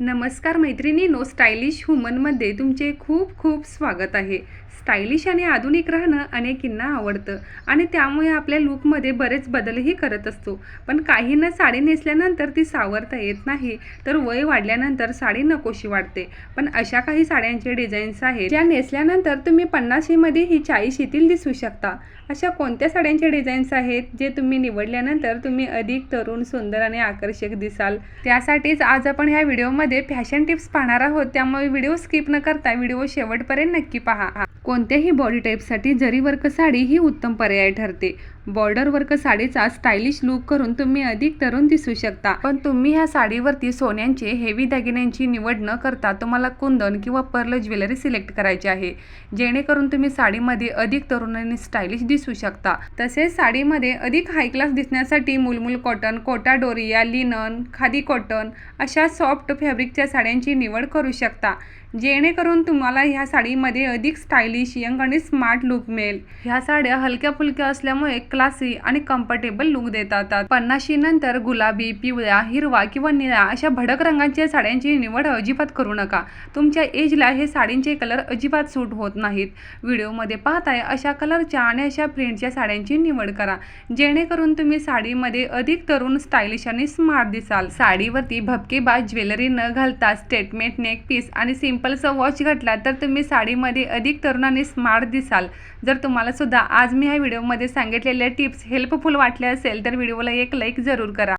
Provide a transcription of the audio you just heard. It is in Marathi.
नमस्कार मैत्रिणीनो स्टायलिश हुमनमध्ये तुमचे खूप खूप स्वागत आहे. स्टायलिश आणि आधुनिक राहणं अनेकींना आवडतं आणि त्यामुळे आपल्या लूकमध्ये बरेच बदलही करत असतो. पण काहींना साडी नेसल्यानंतर ती सावरता येत नाही तर वय वाढल्यानंतर साडी नकोशी वाटते. पण अशा काही साड्यांचे डिझाईन्स आहेत ज्या नेसल्यानंतर तुम्ही पन्नाशीमध्ये ही चाळीशीतील दिसू शकता. अशा कोणत्या साड्यांचे डिझाईन्स आहेत जे तुम्ही निवडल्यानंतर तुम्ही अधिक तरुण सुंदर आणि आकर्षक दिसाल? त्यासाठीच आज आपण ह्या व्हिडिओमध्ये फॅशन टिप्स पाहणार आहोत त्यामुळे व्हिडिओ स्किप न करता व्हिडिओ शेवटपर्यंत नक्की पहा. कोणत्याही बॉडी टाईपसाठी जरी वर्क साडी ही उत्तम पर्याय ठरते. बॉर्डर वर्क साडीचा स्टायलिश लुक करून तुम्ही अधिक तरुण दिसू शकता. पण तुम्ही ह्या साडीवरती सोन्यांचे हेवी दागिन्यांची निवड न करता तुम्हाला कुंदन किंवा पर्ल ज्वेलरी सिलेक्ट करायची आहे जेणेकरून तुम्ही साडीमध्ये अधिक तरुण आणि स्टायलिश दिसू शकता. तसेच साडीमध्ये अधिक हाय क्लास दिसण्यासाठी mulmul cotton Kota Doria linen khadi cotton अशा सॉफ्ट फॅब्रिकच्या साड्यांची निवड करू शकता जेणेकरून तुम्हाला ह्या साडीमध्ये अधिक स्टायलिश यंग आणि स्मार्ट लुक मिळेल. ह्या साड्या हलक्या फुलक्या असल्यामुळे क्लासी आणि कम्फर्टेबल लुक देतात. पन्नाशी नंतर गुलाबी पिवळ्या हिरवा किंवा निळ्या अशा भडक रंगांच्या साड्यांची निवड अजिबात करू नका. तुमच्या एजला हे साडींचे कलर अजिबात सूट होत नाहीत. व्हिडिओमध्ये पाहताय अशा कलरच्या आणि अशा प्रिंटच्या साड्यांची निवड करा. जेणेकरून तुम्ही साडीमध्ये अधिक तरुण स्टायलिश आणि स्मार्ट दिसाल. साडीवरती भपकेबाज ज्वेलरी न घालता स्टेटमेंट नेक पीस आणि सिम्पलचं वॉच घातला तर तुम्ही साडीमध्ये अधिक तरुण आणि स्मार्ट दिसाल. जर तुम्हाला सुद्धा आज मी ह्या व्हिडिओमध्ये सांगितलेले दिलेल्या टिप्स हेल्पफुल वाटल्या असेल तर व्हिडिओला एक लाईक जरूर करा.